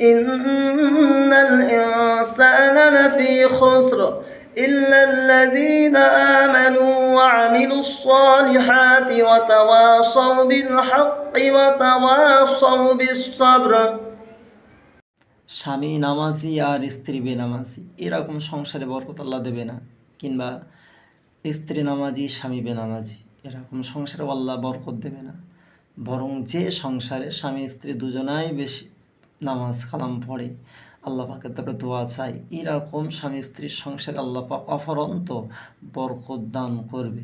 إن الإنسان لفي خسر إلا الذين آمنوا وعملوا الصالحات وتواصوا بالحق وتواصوا بالصبر স্বামী নামাজি আর স্ত্রী বেনামাজি এরকম সংসারে বরকত আল্লাহ দেবে না কিংবা স্ত্রী নামাজি স্বামী বেনামাজি এরকম সংসারে আল্লাহ বরকত দেবে না বরং যে সংসারে স্বামী স্ত্রী দুজনাই বেশি নামাজ কালাম পড়ে। আল্লাহ পাকের তারপরে দোয়া চাই। এরকম স্বামী স্ত্রীর সংসারে আল্লাহ পাক অফরন্ত বরকত দান করবে।